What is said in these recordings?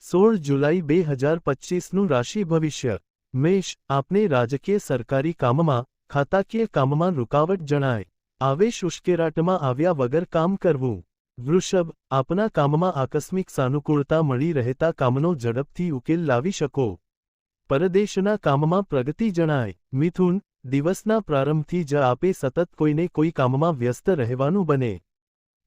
સોળ જુલાઈ બે હજાર પચીસનું રાશિ ભવિષ્ય. મેષ, આપને રાજકીય સરકારી કામમાં, ખાતાકીય કામમાં રૂકાવટ જણાય. આવેશ ઉશ્કેરાટમાં આવ્યા વગર કામ કરવું. વૃષભ, આપના કામમાં આકસ્મિક સાનુકૂળતા મળી રહેતા કામનો ઝડપથી ઉકેલ લાવી શકો. પરદેશના કામમાં પ્રગતિ જણાય. મિથુન, દિવસના પ્રારંભથી જ આપે સતત કોઈને કોઈ કામમાં વ્યસ્ત રહેવાનું બને.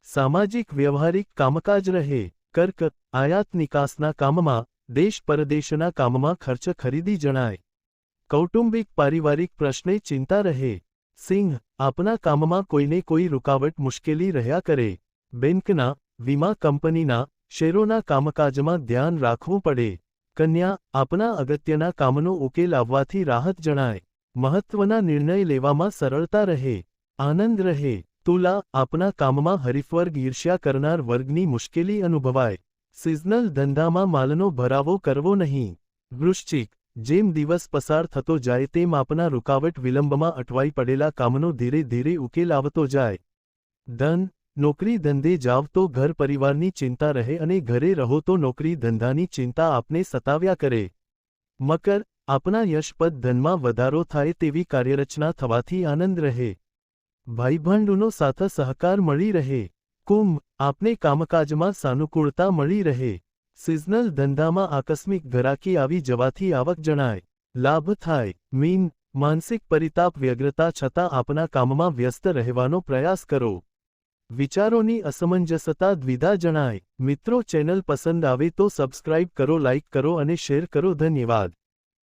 સામાજિક વ્યવહારિક કામકાજ રહે. કર્ક આયાત નિકાસના કામમાં, દેશ પરદેશના કામમાં ખર્ચ ખરીદી જણાય. કૌટુંબિક પારિવારિક પ્રશ્ને ચિંતા રહે. સિંહ, આપના કામમાં કોઈને કોઈ રૂકાવટ મુશ્કેલી રહ્યા કરે. બેંકના, વીમા કંપનીના, શેરોના કામકાજમાં ધ્યાન રાખવું પડે. કન્યા, આપના અગત્યના કામનો ઉકેલ આવવાથી રાહત જણાય. મહત્વના નિર્ણય લેવામાં સરળતા રહે. આનંદ રહે. તુલા, આપના કામમાં હરીફવર્ગ ઈર્ષ્યા કરનાર વર્ગની મુશ્કેલી અનુભવાય. સિઝનલ ધંધામાં માલનો ભરાવો કરવો નહીં. વૃશ્ચિક, જેમ દિવસ પસાર થતો જાય તેમ આપના રૂકાવટ વિલંબમાં અટવાઈ પડેલા કામનો ધીરે ધીરે ઉકેલ આવતો જાય. ધન, નોકરી ધંધે જાવ તો ઘર પરિવારની ચિંતા રહે અને ઘરે રહો તો નોકરી ધંધાની ચિંતા આપને સતાવ્યા કરે. મકર, આપના યશપદ ધનમાં વધારો થાય તેવી કાર્યરચના થવાથી આનંદ રહે. ભાઈબંધુનો સાથ સહકાર મળી રહે. કુંભ આપને કામકાજમાં સાનુકૂળતા મળી રહે. સિઝનલ ધંધામાં આકસ્મિક ઘરાકી આવી જવાથી આવક જણાય. લાભ થાય. મીન, માનસિક પરિતાપ વ્યગ્રતા છતાં આપના કામમાં વ્યસ્ત રહેવાનો પ્રયાસ કરો. વિચારોની અસમંજસતા દ્વિધા જણાય. મિત્રો ચેનલ પસંદ આવે તો સબસ્ક્રાઇબ કરો, લાઇક કરો અને શેર કરો. ધન્યવાદ.